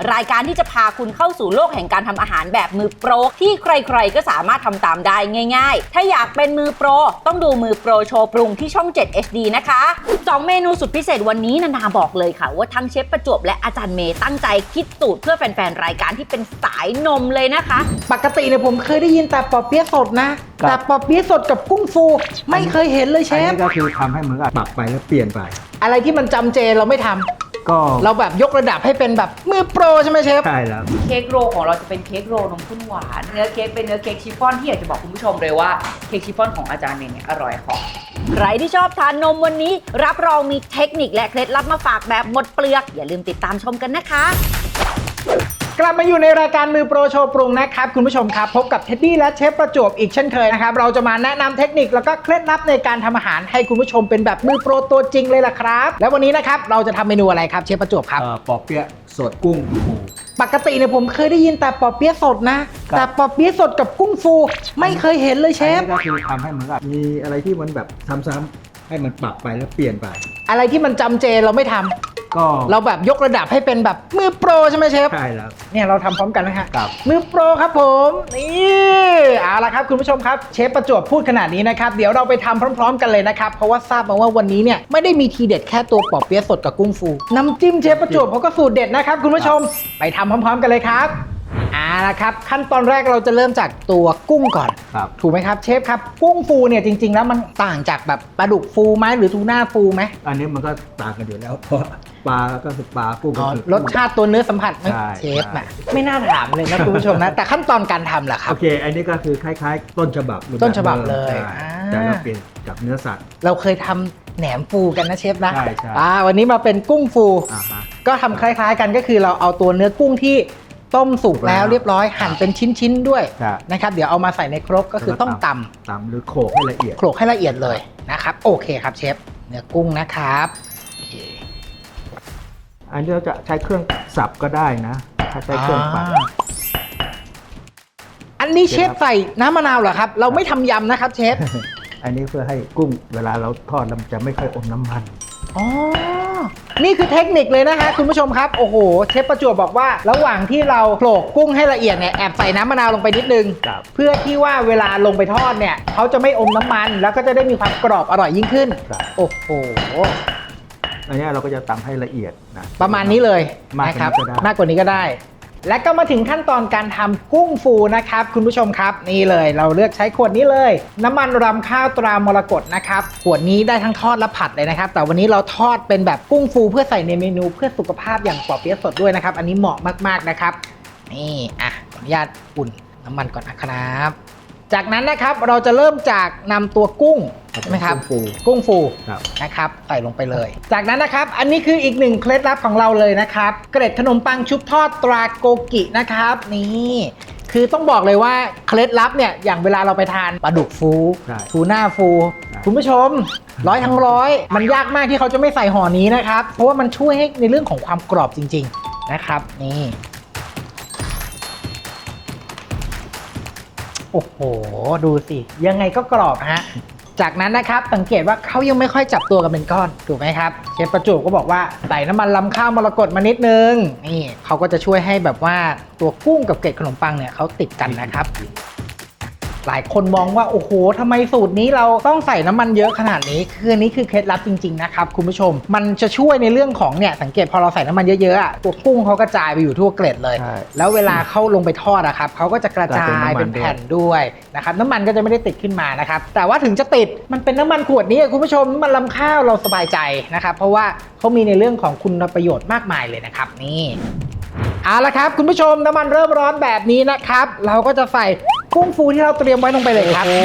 รุงรายการที่จะพาคุณเข้าสู่โลกแห่งการทำอาหารแบบมือโปร ที่ใครๆ ก็สามารถทำตามได้ง่าย ๆ ถ้าอยากเป็นมือโปร ต้องดูมือโปรโชว์ปรุงที่ช่อง 7 HD นะคะสองเมนูสุดพิเศษวันนี้นานาบอกเลยค่ะ ว่าทั้งเชฟประจวบและอาจารย์เมย์ตั้งใจคิดสูตรเพื่อแฟนๆ รายการที่เป็นสายนมเลยนะคะ ปกติเนี่ยผมเคยได้ยินแต่ปอเปี๊ยะสดนะ ครับ แต่ปอเปี๊ยะสดกับกุ้งฟู ไม่เคยเห็นเลยเชอันฟ นี้ก็คือทำให้เหมือนกับปักไปแล้วเปลี่ยนไป อะไรที่มันจำเจเราไม่ทำ ก็เราแบบยกระดับให้เป็นแบบมือโปรใช่ไหมเชฟ ใช่แล้วเค้กโรลของเราจะเป็นเค้กโรลนมข้นหวาน เนื้อเค้กเป็นเนื้อเค้กชิฟฟ่อนที่อยากจะบอกคุณผู้ชมเลยว่าเค้กชิฟฟ่อนของอาจารย์เมย์เนี่ยอร่อยของ ใครที่ชอบทานนมวันนี้ รับรองมีเทคนิคและเคล็ดลับมาฝากแบบหมดเปลือก อย่าลืมติดตามชมกันนะคะ กลับมาอยู่ในรายการมือโปรโชว์ปรุงนะครับ คุณผู้ชมครับ พบกับเท็ดดี้และเชฟประจวบอีกเช่นเคยนะครับ เราจะมาแนะนำเทคนิคแล้วก็เคล็ดลับในการทำอาหารให้คุณผู้ชมเป็นแบบมือโปรตัวจริงเลยล่ะครับ แล้ววันนี้นะครับเราจะทำเมนูอะไรครับเชฟประจวบครับเอ่อปอเปี๊ยะสดกุ้งฟูปกติเนี่ยผมเคยได้ยินแต่ปอเปี๊ยะสดนะครับแต่ปอเปี๊ยะสดกับกุ้งฟู ไม่เคยเห็นเลยเชอันฟนี้ก็คือทำให้เหมือนกับมีอะไรที่มันแบบซ้ำๆให้มันปักไปแล้วเปลี่ยนไป อะไรที่มันจำเจเราไม่ทำ ก็เราแบบยกระดับให้เป็นแบบมือโปรใช่ไหมเชฟ ใช่แล้ว เนี่ยเราทำพร้อมกันนะฮะครับ มือโปรครับผม นี่เอาละครับคุณผู้ชมครับ เชฟประจวบพูดขนาดนี้นะครับ เดี๋ยวเราไปทำพร้อม ๆ กันเลยนะครับ เพราะว่าทราบมาว่าวันนี้เนี่ยไม่ได้มีทีเด็ดแค่ตัวปอเปี๊ยะสดกับกุ้งฟู น้ำจิ้มเชฟประจวบเขาก็สูตรเด็ดนะครับคุณผู้ชม ไปทำพร้อม ๆ กันเลยครับ เอาละครับขั้นตอนแรกเราจะเริ่มจากตัวกุ้งก่อน ครับ ถูกไหมครับเชฟครับ กุ้งฟูเนี่ยจริง ๆ แล้วมันต่างจากแบบปลาดุกฟูไหมหรือทูน่าฟูไหมอันนี้มันก็ต่างกันอยู่แล้วเพราะปลาก็คือปลากุ้งก็อ๋อคือรสชาติตัวเนื้อสัมผัสไหมใช่เชฟใช่น่ะไม่น่าถามเลยนะคุณผู้ชมนะ แต่ขั้นตอนการทำล่ะครัโอบ เค อันนี้ก็คือคล้ายๆ ต้นฉบับรูปแต้นฉบับเลยใช่อ่า แต่เราเปลี่ยนจากเนื้อสัตว์ เราเคยทำแหนมฟูกันนะเชฟนะใช่ใช่ อ่าวันนี้มาเป็นกุ้งฟู อ่าฮะ ก็ทำคล้าย ๆ กันก็คือเราเอาตัวเนื้อกุ้งที่ ต้มสุกแล้วเรียบร้อยหั่นเป็นชิ้นๆด้วยใช่นะครับเดี๋ยวเอามาใส่ในครกก็คือต้องตำตำหรือโขลกให้ละเอียดโขลกให้ละเอียดเลยนะครับโอเคครับเชฟเนื้อกุ้งนะครับโอเคอันนี้เราจะใช้เครื่องสับก็ได้นะถ้าใช้เครื่องปั่นาอันนี้เชฟใส่น้ำมะนาวเหรอครับ เราไม่ทำยำนะครับเชฟอันนี้เพื่อให้กุ้งเวลาเราทอดแล้วมันจะไม่ค่อยอมน้ำมัน อ๋อ นี่คือเทคนิคเลยนะฮะคุณผู้ชมครับ โอ้โห เชฟประจวบบอกว่า ระหว่างที่เราโขลกกุ้งให้ละเอียดเนี่ย แอบใส่น้ำมะนาวลงไปนิดนึง ครับ เพื่อที่ว่าเวลาลงไปทอดเนี่ยเขาจะไม่อมน้ำมัน แล้วก็จะได้มีความกรอบอร่อยยิ่งขึ้น ครับโอ้โห อันนี้เราก็จะตำให้ละเอียดนะ ประมาณนี้เลยมากกว่านี้นะครับก็ได้ มากกว่านี้ก็ได้ และก็มาถึงขั้นตอนการทำกุ้งฟูนะครับ คุณผู้ชมครับ นี่เลยเราเลือกใช้ขวดนี้เลย น้ำมันรำข้าวตรามรกตนะครับขวดนี้ได้ทั้งทอดและผัดเลยนะครับ แต่วันนี้เราทอดเป็นแบบกุ้งฟู เพื่อใส่ในเมนูเพื่อสุขภาพอย่างปลอดเปี๊ยะสดด้วยนะครับ อันนี้เหมาะมากๆนะครับ นี่อะขออนุญาตอุ่นน้ำมันก่อนนะครับ จากนั้นนะครับเราจะเริ่มจากนำตัวกุ้งใช่ไหมครับกุ้งฟูกุ้งฟูครับนะครับใส่ลงไปเลย จากนั้นนะครับอันนี้คืออีกหนึ่งเคล็ดลับของเราเลยนะครับ เกร็ดขนมปังชุบทอดตราโกกินะครับนี่คือต้องบอกเลยว่าเคล็ดลับเนี่ยอย่างเวลาเราไปทานปลาดุกฟูใช่ทูน่าฟูใช่คุณผู้ชมร้อยทั้งร้อยมันยากมากที่เขาจะไม่ใส่ห่อนี้นะครับ เพราะว่ามันช่วยให้ในเรื่องของความกรอบจริง ๆนะครับ นี่ โอ้โห ดูสิ ยังไงก็กรอบฮะ จากนั้นนะครับสังเกตว่าเขายังไม่ค่อยจับตัวกันเป็นก้อน ถูกไหมครับ เชฟประจวบก็บอกว่าใส่น้ำมันลำข้าวมรกตมานิดนึง นี่เขาก็จะช่วยให้แบบว่าตัวกุ้งกับเกล็ดขนมปังเนี่ยเขาติดกันนะครับ หลายคนมองว่าโอ้โหทำไมสูตรนี้เราต้องใส่น้ำมันเยอะขนาดนี้คืออันนี้คือเคล็ดลับจริงๆนะครับคุณผู้ชม มันจะช่วยในเรื่องของเนี่ยสังเกตพอเราใส่น้ำมันเยอะๆอะตัวกุ้งเขากระจายไปอยู่ทั่วเกล็ดเลย ใช่แล้วเวลาเข้าลงไปทอดอะครับเขาก็จะกระจายเป็นแผ่นด้วยนะครับน้ำมันก็จะไม่ได้ติดขึ้นมานะครับแต่ว่าถึงจะติดมันเป็นน้ำมันขวดนี้อะคุณผู้ชมน้ำมันลำข้าวเราสบายใจนะครับเพราะว่าเขามีในเรื่องของคุณประโยชน์มากมายเลยนะครับนี่ เอาละครับ คุณผู้ชมน้ำมันเริ่มร้อนแบบนี้นะครับ เราก็จะใส่ กุ้งฟูที่เราเตรียมไว้ลงไปเลยครับ โอ้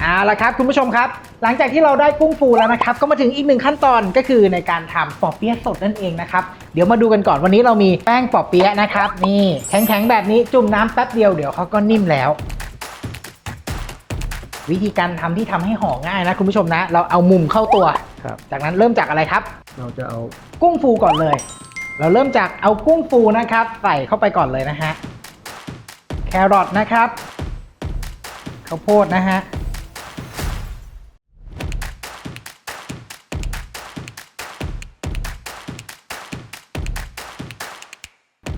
เอาละครับคุณผู้ชมครับ หลังจากที่เราได้กุ้งฟูแล้วนะครับ ก็มาถึงอีกหนึ่งขั้นตอนก็คือในการทำปอเปี๊ยะสดนั่นเองนะครับ เดี๋ยวมาดูกันก่อนวันนี้เรามีแป้งปอเปี๊ยะนะครับ นี่แข็งๆแบบนี้จุ่มน้ำแป๊บเดียวเดี๋ยวเขาก็นิ่มแล้ว วิธีการทำที่ทำให้ห่อง่ายนะคุณผู้ชมนะ เราเอามุมเข้าตัว ครับ จากนั้นเริ่มจากอะไรครับ เราจะเอากุ้งฟูก่อนเลย เราเริ่มจากเอากุ้งฟูนะครับ ใส่เข้าไปก่อนเลยนะฮะ แครอทนะครับ ข้าวโพดนะฮะ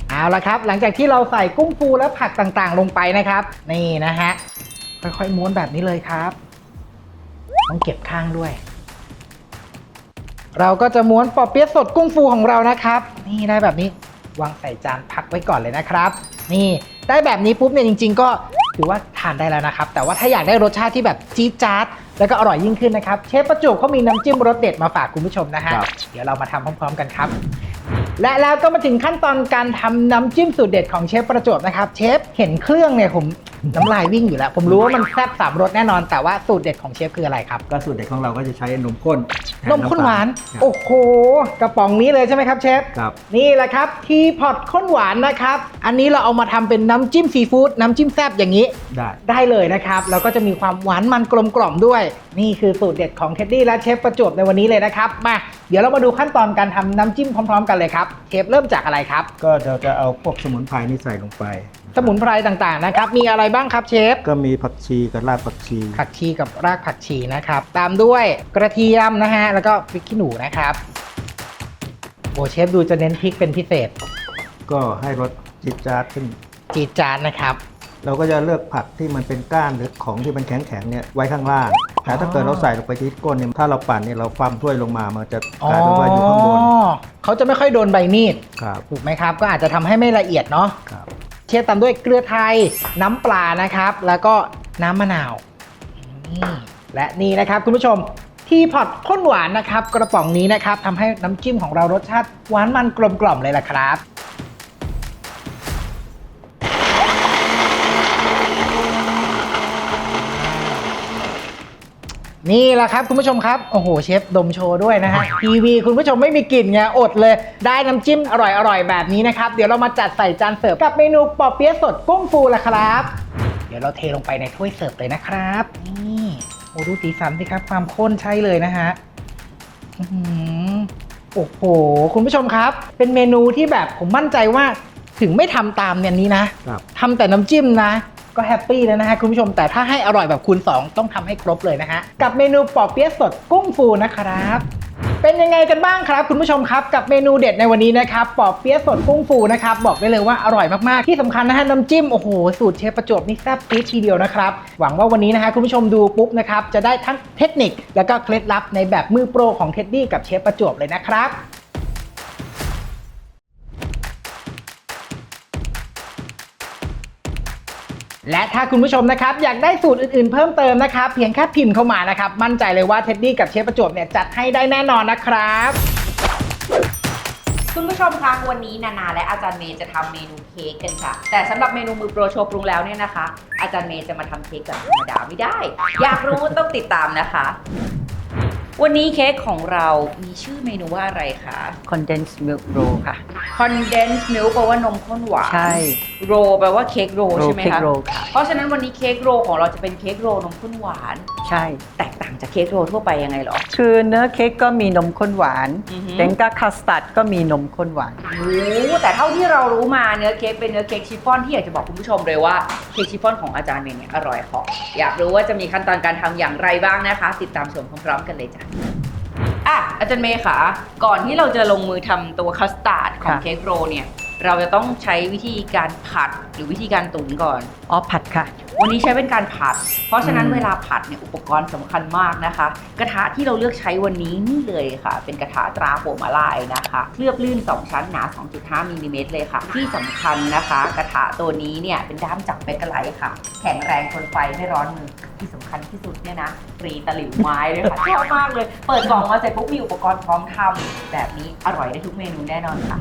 เอาละครับ หลังจากที่เราใส่กุ้งฟูและผักต่างๆ ลงไปนะครับ นี่นะฮะ ค่อยๆม้วนแบบนี้เลยครับ ต้องเก็บข้างด้วย เราก็จะม้วนปอเปี๊ยะสดกุ้งฟูของเรานะครับ นี่ได้แบบนี้วางใส่จานพักไว้ก่อนเลยนะครับ นี่ได้แบบนี้ปุ๊บเนี่ยจริง ๆ ก็ถือว่าทานได้แล้วนะครับ แต่ว่าถ้าอยากได้รสชาติที่แบบจี๊ดจ๊าดแล้วก็อร่อยยิ่งขึ้นนะครับ เชฟประจวบเขามีน้ำจิ้มรสเด็ดมาฝากคุณผู้ชมนะฮะครับ เดี๋ยวเรามาทำพร้อม ๆ กันครับ และแล้วก็มาถึงขั้นตอนการทำน้ำจิ้มสูตรเด็ดของเชฟประจวบนะครับ เชฟเห็นเครื่องเนี่ยผม น้ำลายวิ่งอยู่แล้ว ผมรู้ว่ามันแซ่บสามรสแน่นอน แต่ว่าสูตรเด็ดของเชฟคืออะไรครับ ก็สูตรเด็ดของเราก็จะใช้นมข้นแทนมข้นหวานครับ โอ้โห กระป๋องนี้เลยใช่ไหมครับเชฟ ครับ นี่แหละครับ ทีพอตข้นหวานนะครับ อันนี้เราเอามาทำเป็นน้ำจิ้มซีฟู้ดน้ำจิ้มแซ่บอย่างนี้ ได้ได้เลยนะครับ แล้วก็จะมีความหวานมันกลมกล่อมด้วย นี่คือสูตรเด็ดของเท็ดดี้และเชฟประจวบในวันนี้เลยนะครับ มา เดี๋ยวเรามาดูขั้นตอนการทำน้ำจิ้มพร้อม ๆ กันเลยครับ เชฟเริ่มจากอะไรครับ ก็เราจะเอาพวกสมุนไพรนี่ใส่ลงไป สมุนไพรต่างๆนะครับ มีอะไรบ้างครับเชฟ ก็มีผักชีกับรากผักชี ผักชีกับรากผักชีนะครับ ตามด้วยกระเทียมนะฮะ แล้วก็พริกขี้หนูนะครับ โอ้เชฟดูจะเน้นพริกเป็นพิเศษ ก็ให้รสจิตจาดขึ้น จีดจานนะครับ เราก็จะเลือกผักที่มันเป็นก้านหรือของที่มันแข็งๆเนี่ยไว้ข้างล่าง แต่ถ้าเกิดเราใส่ลงไปที่ก้นเนี่ยถ้าเราปั่นเนี่ยเราฟั่มถ้วยลงมา มันจะกลายเป็นว่าอยู่ข้างบน เขาจะไม่ค่อยโดนใบมีด ครับ ถูกไหมครับ ก็อาจจะทำให้ไม่ละเอียดเนาะ ครับเชี ยร์ตามด้วยเกลือไทยน้ำปลานะครับ แล้วก็น้ำมะนาว และนี่นะครับคุณผู้ชมทีพอตข้นหวานนะครับ กระป๋องนี้นะครับทำให้น้ำจิ้มของเรารสชาติหวานมันกลมกล่อมเลยล่ะครับ นี่แหละครับคุณผู้ชมครับ โอ้โหเชฟดมโชว์ด้วยนะฮะทีวีคุณผู้ชมไม่มีกลิ่นไงอดเลย ได้น้ำจิ้มอร่อยๆ แบบนี้นะครับ เดี๋ยวเรามาจัดใส่จานเสิร์ฟกับเมนูปอเปี๊ยะสดกุ้งฟูละครับ เดี๋ยวเราเทลงไปในถ้วยเสิร์ฟเลยนะครับนี่โอ้ดูสีสันสิครับความข้นใช่เลยนะฮะอื้อหือโอ้โหคุณผู้ชมครับ เป็นเมนูที่แบบผมมั่นใจว่าถึงไม่ทำตามเนี่ยนี้นะครับทำแต่น้ำจิ้มนะ ก็แฮปปี้แล้วนะฮะคุณผู้ชมแต่ถ้าให้อร่อยแบบคูณ2 ต้องทำให้ครบเลยนะฮะกับเมนูปอเปี๊ยะสดกุ้งฟูนะครับเป็นยังไงกันบ้างครับ คุณผู้ชมครับกับเมนูเด็ดในวันนี้นะครับปอบเปี๊ยะสดกุ้งฟูนะครับบอกได้เลยว่าอร่อยมากๆที่สำคัญนะฮะน้ำจิ้มโอ้โหสูตรเชฟประจวบนี่แซ่บปี๊ดทีเดียวนะครับหวังว่าวันนี้นะฮะคุณผู้ชมดูปุ๊บนะครับจะได้ทั้งเทคนิค แล้วก็เคล็ดลับในแบบมือโปรของเท็ดดี้กับเชฟประจวบเลยนะครับ และถ้าคุณผู้ชมนะครับอยากได้สูตรอื่นๆเพิ่มเติมนะครับ เพียงแค่พิมพ์เข้ามานะครับ มั่นใจเลยว่าเท็ดดี้กับเชฟประจวบเนี่ยจัดให้ได้แน่นอนนะครับ คุณผู้ชมคะวันนี้นานาและอาจารย์เมย์จะทำเมนูเค้กกันค่ะ แต่สำหรับเมนูมือโปรโชว์ปรุงแล้วเนี่ยนะคะ อาจารย์เมย์จะมาทำเค้กแบบธรรมดาไม่ได้ อยากรู้ต้องติดตามนะคะ วันนี้เค้กของเรามีชื่อเมนูว่าอะไรคะ condensed milk roll ค่ะ condensed milk แปลว่านมข้นหวานใช่โรแปลว่าเค้กโร roll ใช่ไหม cake คะ roll ค่ะ เพราะฉะนั้นวันนี้เค้กโรของเราจะเป็นเค้กโรนมข้นหวาน ใช่ แตกต่างจากเค้กโรทั่วไปยังไงเหรอ คือเนื้อเค้กก็มีนมข้นหวานอือฮึเต็งก็คัสตาร์ดก็มีนมข้นหวาน โอ้แต่เท่าที่เรารู้มาเนื้อเค้กเป็นเนื้อเค้กชิฟฟ่อนที่อยากจะบอกคุณผู้ชมเลยว่าเค้กชิฟฟ่อนของอาจารย์เมย์เนี่ยอร่อยเหออยากรู้ว่าจะมีขั้นตอนการทำอย่างไรบ้างนะคะ ติดตามชมพร้อมๆกันเลยจ้ะอะอาจารย์เมย์ค่ะก่อนที่เราจะลงมือทำตัวคัสตาร์ดของค่ะ เค้กโรเนี่ย เราจะต้องใช้วิธีการผัดหรือวิธีการตุ๋นก่อน อ๋อผัดค่ะ วันนี้ใช้เป็นการผัด เพราะฉะนั้นอืม เวลาผัดเนี่ยอุปกรณ์สำคัญมากนะคะ กระทะที่เราเลือกใช้วันนี้นี่เลยค่ะ เป็นกระทะตราโฮมาลายนะคะเคลือบลื่น 2 ชั้นหนา 2.5มิลลิเมตรเลยค่ะ ที่สำคัญนะคะ กระทะตัวนี้เนี่ยเป็นด้ามจับเบเกอร์ไลท์ค่ะ แข็งแรงทนไฟไม่ร้อนมือที่สำคัญที่สุดเนี่ยนะฟรีตะหลิวไม้เลยค่ะชอบมากเลย เปิดกล่องมาเสร็จปุ๊บมีอุปกรณ์พร้อมทำแบบนี้อร่อยได้ทุกเมนูแน่นอนค่ะ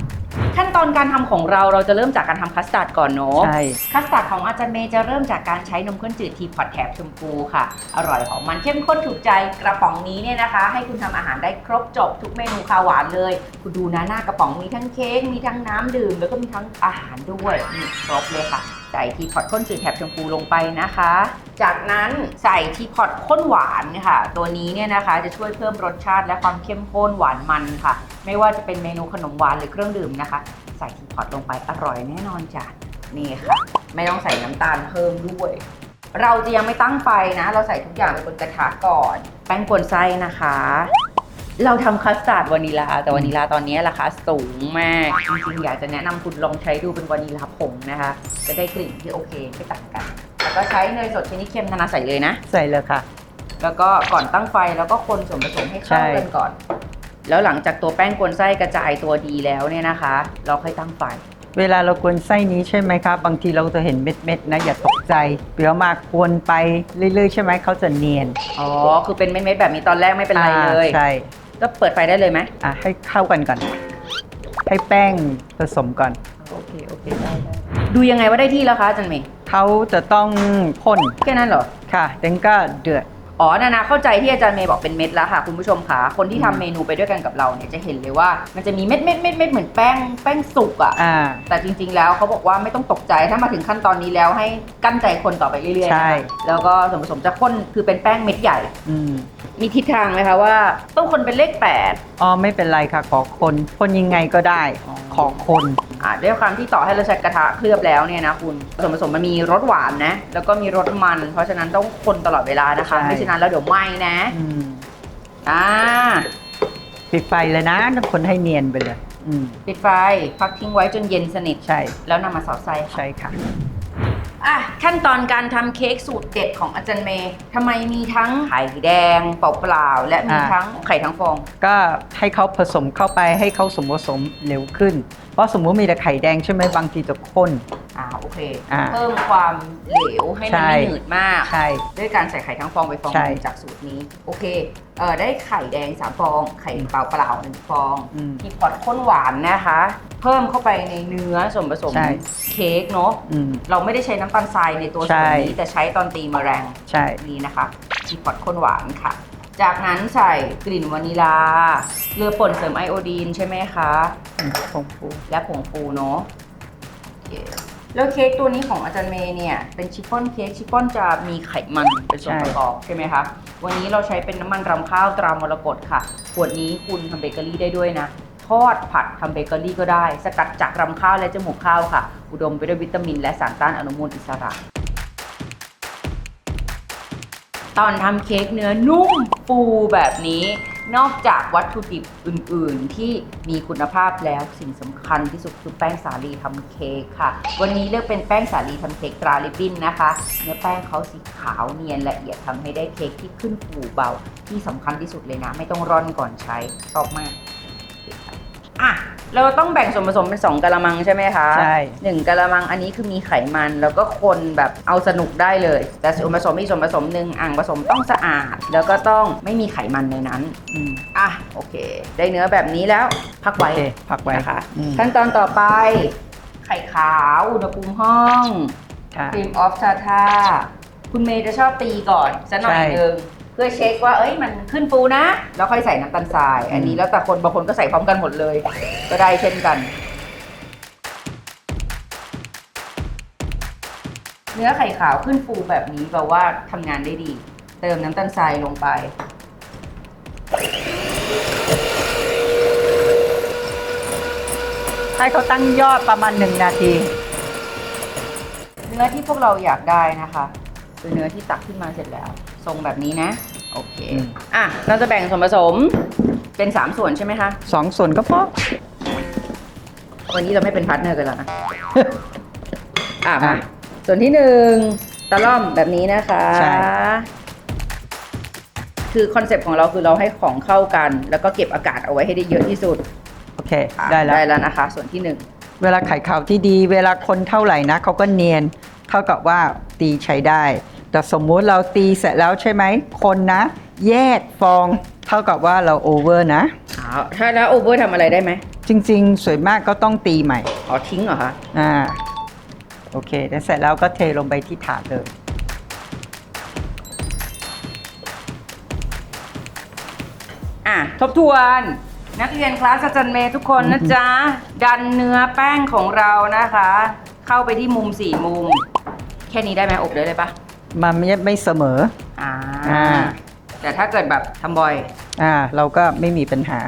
ขั้นตอนการทำของเราเราจะเริ่มจากการทำคัสตาร์ดก่อนเนาะ ใช่ คัสตาร์ดของอาจารย์เมย์จะเริ่มจากการใช้นมข้นจืดทีพอตแถบชมพูค่ะ อร่อยหอมมันเข้มข้นถูกใจกระป๋องนี้เนี่ยนะคะ ให้คุณทำอาหารได้ครบจบทุกเมนูคาวหวานเลย คุณดูนะหน้ากระป๋องมีทั้งเค้กมีทั้งน้ำดื่ม แล้วก็มีทั้งอาหารด้วยนี่ครบเลยค่ะ ใส่ทีพอตข้นจืดแถบชมพูลงไปนะคะ จากนั้นใส่ทีพอตข้นหวานค่ะ ตัวนี้เนี่ยนะคะจะช่วยเพิ่มรสชาติและความเข้มข้นหวานมันค่ะ ไม่ว่าจะเป็นเมนูขนมหวานหรือเครื่องดื่มนะคะ ใส่ทีพอตลงไปอร่อยแน่นอนจ้ะนี่ค่ะ ไม่ต้องใส่น้ำตาลเพิ่มด้วย เราจะยังไม่ตั้งไฟนะ เราใส่ทุกอย่างไปบนกระทะก่อน แป้งกวนไส้นะคะ เราทำคัสตาร์ดวานิลา แต่วานิลาตอนนี้ราคาสูงมาก จริงๆ อยากจะแนะนำคุณลองใช้ดูเป็นวานิลาผงนะคะ จะได้กลิ่นที่โอเคไม่ต่างกัน แล้วก็ใช้เนยสดชนิดเค็มนานาใส่เลยนะ ใส่เลยค่ะ แล้วก็ก่อนตั้งไฟแล้วก็คนส่วนผสมให้เข้าใช่กันก่อน แล้วหลังจากตัวแป้งกวนไส้กระจายตัวดีแล้วเนี่ยนะคะ เราค่อยตั้งไฟ เวลาเรากวนไส้นี้ใช่ไหมครับบางทีเราจะเห็นเม็ดๆนะอย่าตกใจเดี๋ยวมากวนไปเรื่อยๆ ใช่ไหมเขาจะเนียน อ๋อ คือเป็นเม็ดๆแบบนี้ตอนแรกไม่เป็นไรเลยอ่าใช่ ก็เปิดไฟได้เลยไหมอะให้เข้ากันก่อน ให้แป้งผสมก่อน โอเคโอเคได้ได้ดูยังไงว่าได้ที่แล้วคะอาจันเมย์เขาจะต้องพ่นแค่นั้นเหรอ ค่ะดังก็เดือด อ๋อนานาเข้าใจที่อาจารย์เมย์บอกเป็นเม็ดแล้วค่ะคุณผู้ชมค่ะ คนที่ทำเมนูไปด้วยกันกับเราเนี่ยจะเห็นเลยว่า มันจะมีเม็ดเม็ดเม็ดเม็ดเหมือนแป้งแป้งสุกอะอ่า แต่จริงๆ แล้วเขาบอกว่าไม่ต้องตกใจถ้ามาถึงขั้นตอนนี้แล้วให้กั้นใจคนต่อไปเรื่อยๆใช่ นะคะแล้วก็ส่วนผสมจะข้นคือเป็นแป้งเม็ดใหญ่ อืมมีทิศทางไหมคะว่าต้องคนเป็นเลขแปดอ๋อไม่เป็นไรค่ะ ขอคน คนยังไงก็ได้อ๋อขอคน อ่าด้วยความที่ต่อให้เราใช้กระทะเคลือบแล้วเนี่ยนะคุณส่วนผสมมันมีรสหวานนะ แล้วก็มีรสมัน เพราะฉะนั้นต้องคนตลอดเวลานะคะ ใช่ ไม่ฉะนั้นแล้วเดี๋ยวไหม้นะอืมอ่าปิดไฟเลยนะต้องคนให้เนียนไปเลย อืมปิดไฟพักทิ้งไว้จนเย็นสนิท ใช่แล้วนำมาสอดไส้ค่ะ ใช่ค่ะ อะขั้นตอนการทำเค้กสูตรเด็ดของอาจารย์เมย์ทำไมมีทั้งไข่แดงเปล่าๆและมีอ่า ทั้งไข่ทั้งฟอง ก็ให้เขาผสมเข้าไปให้เขาสมผสมเร็วขึ้น เพราะสมมติมีแต่ไข่แดงใช่ไหมบางทีจะข้น อ่าโอเค อ่าเพิ่มความเหลวให้มันใช่ไม่หนืดมาก ใช่ ด้วยการใส่ไข่ทั้งฟองไปฟองหใช่ นึงจากสูตรนี้ โอเคเออได้ไข่แดง3ฟอง ไข่เปล่าเปล่าๆหนึ่งฟอง อืมมีพอตข้นหวานนะคะ เพิ่มเข้าไปในเนื้อส่วนผสมใช่ เค้กเนาะอืม เราไม่ได้ใช้น้ำตาลทรายในตัวใช่ส่วนนี้ แต่ใช้ตอนตีแมลงใช่ นี้นะคะมีพอตข้นหวานค่ะ จากนั้นใส่กลิ่นวานิลา เกลือป่นเสริมไอโอดีนใช่ไหมคะอืมผงฟูและผงฟูเนาะโอเคแล้วเค้กตัวนี้ของอาจารย์เมย์เนี่ย เป็นชิฟฟ่อนเค้กชิฟฟ่อนจะมีไขมันเป็นส่วนประกอบใช่ไหมคะ วันนี้เราใช้เป็นน้ำมันรำข้าวตรามรกตค่ะ ขวดนี้คุณทำเบเกอรี่ได้ด้วยนะ ทอดผัดทำเบเกอรี่ก็ได้ สกัดจากรำข้าวและจมูกข้าวค่ะ อุดมไปด้วยวิตามิน และสารต้านอนุมูลอิสระ ตอนทำเค้กเนื้อนุ่มฟูแบบนี้ นอกจากวัตถุดิบอื่น ๆ ที่มีคุณภาพแล้วสิ่งสำคัญที่สุดคือแป้งสาลีทำเค้กค่ะ วันนี้เลือกเป็นแป้งสาลีทำเค้กตราลิบบิ้นนะคะ เนื้อแป้งเขาสีขาวเนียนละเอียดทำให้ได้เค้กที่ขึ้นฟูเบา ที่สำคัญที่สุดเลยนะ ไม่ต้องร่อนก่อนใช้ชอบมาก อะเราต้องแบ่งส่วนผสมเป็น 2กะละมังใช่ไหมคะใช่ หนึ่งกะละมังอันนี้คือมีไขมันแล้วก็คนแบบเอาสนุกได้เลย แต่ส่วนผสมอีกส่วนผสมหนึ่งอ่างผสมต้องสะอาด แล้วก็ต้องไม่มีไขมันในนั้นอืมอะโอเค ได้เนื้อแบบนี้แล้วพักโอไว้เคพักไว้นะคะอืม ขั้นตอนต่อไป ไข่ขาวอุณหภูมิห้อง ค่ะ ครีมออฟทาทาคุณเมย์จะชอบตีก่อนสักหน่อยใช่ หนึง เพื่อเช็คว่าเอ้ยมันขึ้นฟูนะ แล้วค่อยใส่น้ำตาลทราย อันนี้แล้วแต่คนบางคนก็ใส่พร้อมกันหมดเลย ก็ได้เช่นกัน เนื้อไข่ขาวขึ้นฟูแบบนี้แปลว่าทำงานได้ดี เติมน้ำตาลทรายลงไปให้เขาตั้งยอดประมาณหนึ่งนาที เนื้อที่พวกเราอยากได้นะคะคือเนื้อที่ตักขึ้นมาเสร็จแล้ว ทรงแบบนี้นะ โอเคอืมอะ เราจะแบ่งส่วนผสมเป็น 3 ส่วนใช่ไหมคะ สองส่วนก็พอวันนี้เราไม่เป็นพาร์ทเนอร์กันแล้วนะอะอะมาส่วนที่หนึ่งตะล่อมแบบนี้นะคะ ใช่ คือคอนเซปต์ของเราคือเราให้ของเข้ากัน แล้วก็เก็บอากาศเอาไว้ให้ได้เยอะที่สุดโอเค อะได้แล้ว ได้แล้วนะคะ ส่วนที่หนึ่งเวลาไข่ขาวที่ดี เวลาคนเท่าไหร่นะเขาก็เนียน เท่ากับว่าตีใช้ได้ แต่สมมุติเราตีเสร็จแล้วใช่ไหม คนนะ แยกฟองเท่ากับว่าเราโอเวอร์นะ อ้าวถ้าแล้วโอเวอร์ทำอะไรได้ไหมจริงๆ สวยมากก็ต้องตีใหม่ อ๋อทิ้งเหรอคะ อ่า โอเคแล้วเสร็จแล้วก็เทลงไปที่ถาดเลย อะ ทบทวน นักเรียนคลาสอาจันเมย์ทุกคนนะจ๊ะ ดันเนื้อแป้งของเรานะคะ เข้าไปที่มุมสี่มุม แค่นี้ได้ไหมอบได้เลยปะ มันไม่ไม่เสมออ่าอ่าแต่ถ้าเกิดแบบทำบ่อยอ่าเราก็ไม่มีปัญหา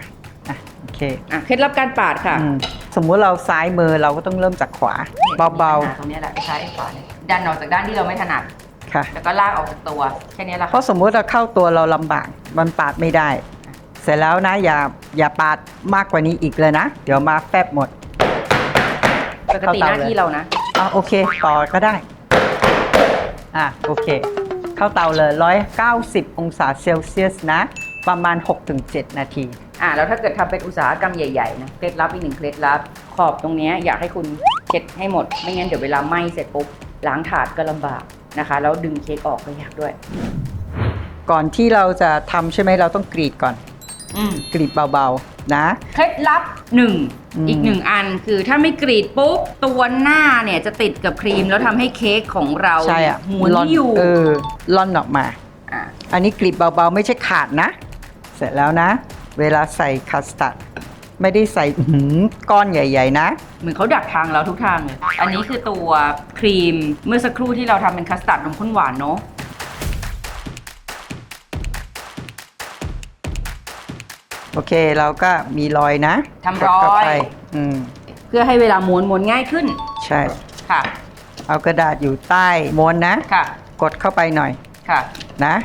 อะโอเคอะเคล็ดลับการปาดค่ะอืมสมมุติเราซ้ายมือเราก็ต้องเริ่มจากขวาเบาตรงเนี้ยแหละซ้ายขวาเนี่ยดันออกจากด้านที่เราไม่ถนัด ๆค่ะ แล้วก็ลากออกจากตัวแค่นี้แหละเพค่ะ ราะสมมุติเราเข้าตัวเราลำบากมันปาดไม่ได้ เสร็จแล้วนะอย่าอย่าปาดมากกว่านี้อีกเลยนะ เดี๋ยวมาแฟบหมด ปกติหน้าที่เรานะอะโอเค ต่อก็ได้ อะโอเค เข้าเตาเลย 190 องศาเซลเซียสนะ ประมาณ 6-7 นาที อ่าแล้วถ้าเกิดทำเป็นอุตสาหกรรมใหญ่ๆนะเคล็ดลับอีกหนึ่งเคล็ดลับ ขอบตรงเนี้ยอยากให้คุณเช็ดให้หมด ไม่งั้นเดี๋ยวเวลาไหม้เสร็จปุ๊บล้างถาดก็ลำบากนะคะ แล้วดึงเค้กออกก็ยากด้วย ก่อนที่เราจะทำใช่ไหมเราต้องกรีดก่อน อืมกรีดเบาๆ นะ เคล็ดลับหนึ่งอืม อีกหนึ่งอันคือถ้าไม่กรีดปุ๊บตัวหน้าเนี่ยจะติดกับครีมแล้วทำให้เค้กของเราใช่อะม้วนล่อนไม่อยู่เออล่อนออกมาอะอันนี้กรีดเบาๆ ไม่ใช่ขาดนะ เสร็จแล้วนะ เวลาใส่คัสตาร์ดไม่ได้ใส่อื้อหือก้อนใหญ่ ๆ นะ เหมือนเขาดักทางเราทุกทางเลย อันนี้คือตัวครีมเมื่อสักครู่ที่เราทำเป็นคัสตาร์ดนมข้นหวานเนาะ โอเคเราก็มีรอยนะทำรอกดเข้าไปยอืมเพื่อให้เวลาม้วนม้วนง่ายขึ้นใช่ ค่ะเอากระดาษอยู่ใต้ม้วนนะ ค่ะกดเข้าไปหน่อยค่ะ นะ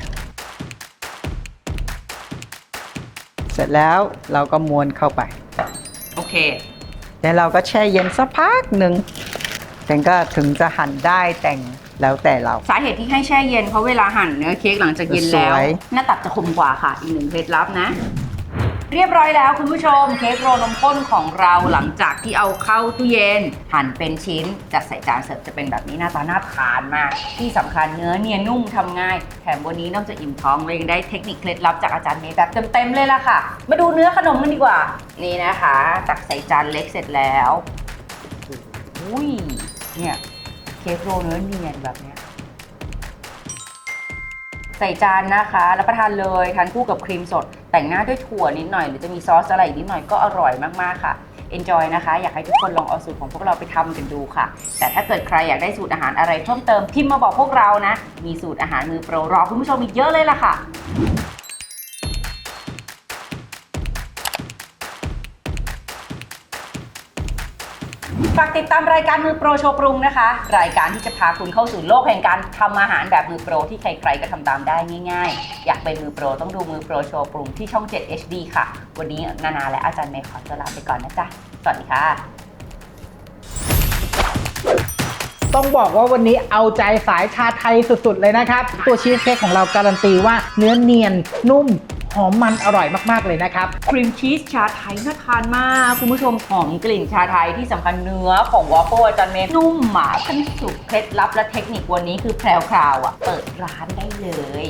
เสร็จแล้วเราก็ม้วนเข้าไป โอเค แล้วเราก็แช่เย็นสักพักหนึ่งแต่ก็ถึงจะหั่นได้แต่งแล้วแต่เรา สาเหตุที่ให้แช่เย็นเพราะเวลาหั่นเนื้อเค้กหลังจากเย็นแล้ว สวย หน้าตัดจะคมกว่าค่ะ อีกหนึ่งเคล็ดลับนะ เรียบร้อยแล้วคุณผู้ชมเค้กโรลนมข้นของเราหลังจากที่เอาเข้าตู้เย็น หั่นเป็นชิ้นจัดใส่จานเสิร์ฟจะเป็นแบบนี้หน้าตาน่าทานมาก ที่สำคัญเนื้อเนียนนุ่มทำง่าย แถมวันนี้นอกจากอิ่มท้องเรายังได้เทคนิคเคล็ดลับจากอาจารย์เมย์แบบเต็มๆเลยล่ะค่ะ มาดูเนื้อขนมกันดีกว่า นี่นะคะตักใส่จานเล็กเสร็จแล้ว อุ้ยเนี่ยเค้กโรลเนื้อเนียนแบบเนี้ย ใส่จานนะคะรับประทานเลยทานคู่กับครีมสด แต่งหน้าด้วยถั่วนิดหน่อย หรือจะมีซอสอะไรอีกนิดหน่อยก็อร่อยมากๆค่ะ Enjoy นะคะ อยากให้ทุกคนลองเอาสูตรของพวกเราไปทำกันดูค่ะ แต่ถ้าเกิดใครอยากได้สูตรอาหารอะไรเพิ่มเติมพิมพ์มาบอกพวกเรานะ มีสูตรอาหารมือโปรรอคุณผู้ชมอีกเยอะเลยล่ะค่ะ ฝากติดตามรายการมือโปรโชว์ปรุงนะคะ รายการที่จะพาคุณเข้าสู่โลกแห่งการทำอาหารแบบมือโปรที่ใครๆก็ทำตามได้ง่าย ๆ อยากเป็นมือโปรต้องดูมือโปรโชว์ปรุงที่ช่อง 7 HD ค่ะ วันนี้นานาและอาจารย์เมย์ขอตัวลาไปก่อนนะจ๊ะสวัสดีค่ะ ต้องบอกว่าวันนี้เอาใจสายชาไทยสุดๆ เลยนะครับ ตัวชีสเค้กของเราการันตีว่าเนื้อเนียนนุ่ม หอมมันอร่อยมากๆเลยนะครับ ครีมชีสชาไทยน่าทานมาก คุณผู้ชมหอมกลิ่นชาไทยที่สำคัญเนื้อของวอฟเฟิลอาจารย์เมย์นุ่มหมาขั้นสุดเคล็ดลับและเทคนิควันนี้คือแพรวคราวอะเปิดร้านได้เลย